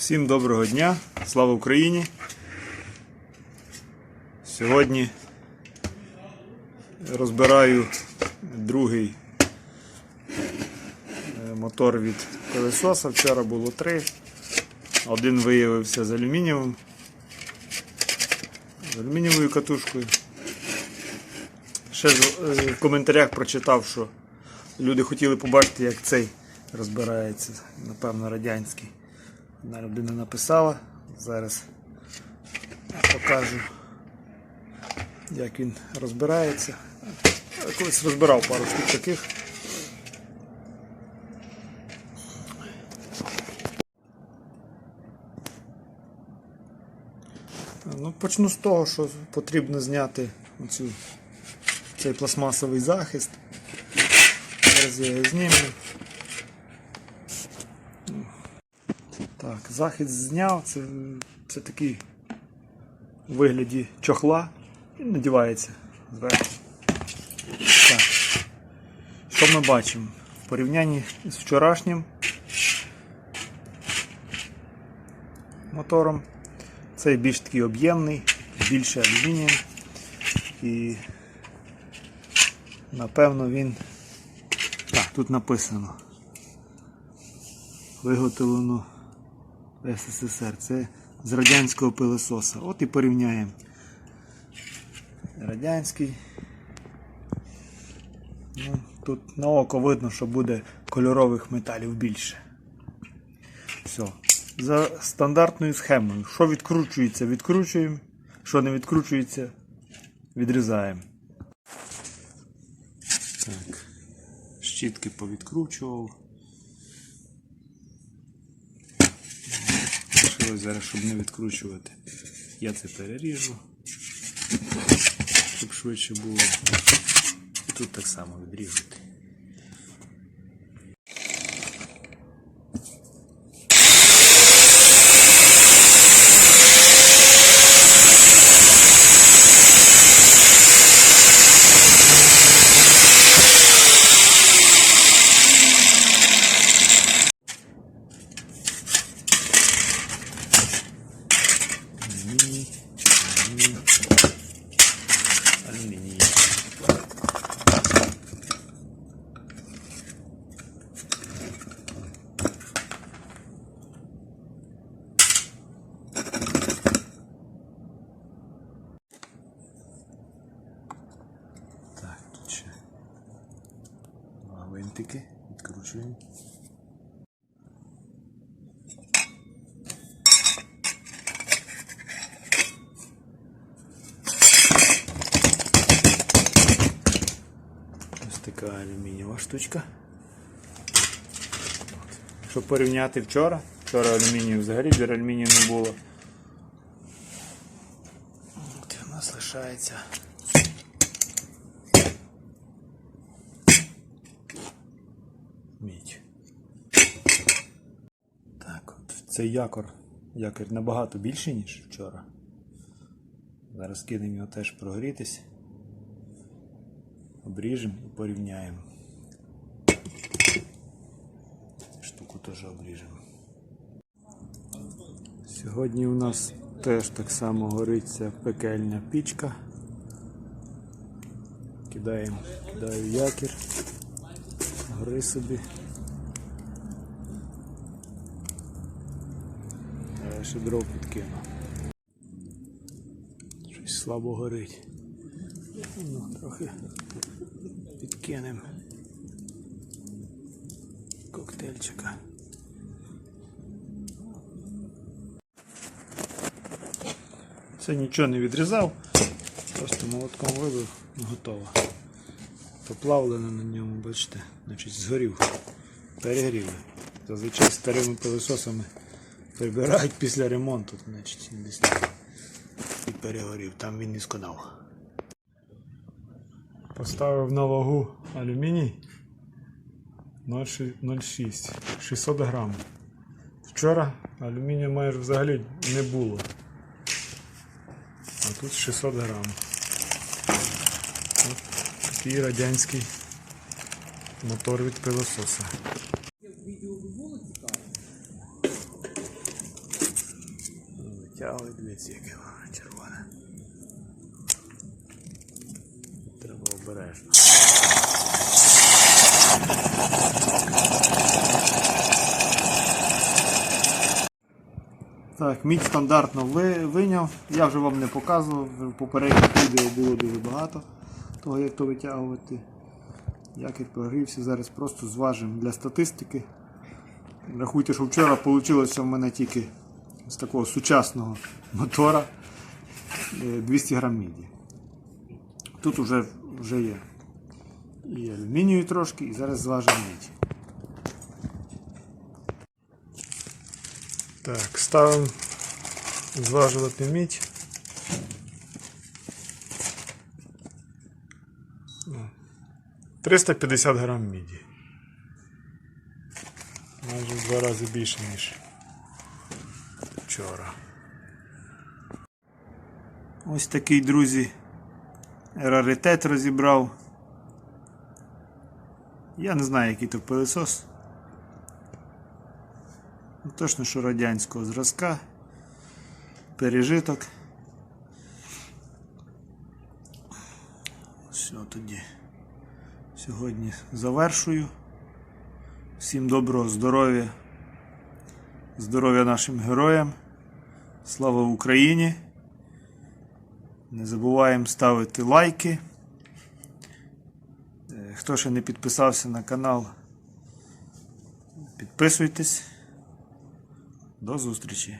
Всім доброго дня, слава Україні. Сьогодні розбираю другий е, мотор від пилесоса. Вчора було три. Один виявився з алюмінієвим. З алюмінієвою катушкою. Ще е, в коментарях прочитав, що люди хотіли побачити, як цей розбирається, напевно, радянський. Одна людина написала. Зараз покажу, як він розбирається. Я колись розбирав пару штук таких. Ну, почну з того, що потрібно зняти оцю, цей пластмасовий захист. Зараз я його зніму. Так, захист зняв, це, це такий у вигляді чохла. Він надівається зверху. Так. Що ми бачимо? В порівнянні з вчорашнім мотором. Цей більш такий об'ємний, більше алюмінієм. І напевно він. Так, тут написано. Виготовлено в СССР. Це з радянського пилососа. От і порівняємо. Радянський. Ну, тут на око видно, що буде кольорових металів більше. Все. За стандартною схемою. Що відкручується, відкручуємо. Що не відкручується, відрізаємо. Так. Щітки повідкручував. Лишилось зараз, щоб не відкручувати. Я це переріжу, щоб швидше було. І тут так само відрізати. Алюміній, алюміній, алюміній. Так, тут ще два відкручуємо. Ось така алюмінієва штучка. Щоб порівняти вчора, вчора алюмінію взагалі бір алюмінію не було. От у нас лишається. Мідь. Так, от цей якор, якір набагато більший, ніж вчора. Зараз кинемо його теж прогрітись. Обріжемо і порівняємо. Штуку теж обріжемо. Сьогодні у нас теж так само горить ця пекельна пічка. Кидаємо, кидаю якір, гори собі. Я ще дров підкину. Щось слабо горить. Ну, трохи підкинемо коктейльчика. Це нічого не відрізав, просто молотком вибив, готово. Поплавлено на ньому, бачите, значить згорів, перегріли. Зазвичай старими пилососами прибирають після ремонту, значить десь і перегорів, там він і сконав. Поставив на вагу алюміній 0,6 600 грам. Вчора алюмінію майже взагалі не було. А тут 600 грам. Такий радянський мотор від пилососа. Витягує, дивіться, яке воно червоне. Треба обережно. Так, мідь стандартно виняв. Я вже вам не показував. В попередніх відео було дуже багато того, як то витягувати. Як я прогрівся, зараз просто зважимо для статистики. Рахуйте, що вчора вийшло в мене тільки з такого сучасного мотора е, 200 грам міді. Тут вже, вже є і алюмінію трошки, і зараз зважимо мідь. Так, ставимо зважувати мідь. Ну, 350 грам міді. Майже в два рази більше, ніж вчора. Ось такий, друзі, раритет розібрав. Я не знаю, який то пилисос. Ну, Точно, що радянського зразка. Пережиток. Все, тоді. Сьогодні завершую. Всім доброго здоров'я. Здоров'я нашим героям. Слава Україні! Не забуваємо ставити лайки. Е, Хто ще не підписався на канал, підписуйтесь. До зустрічі!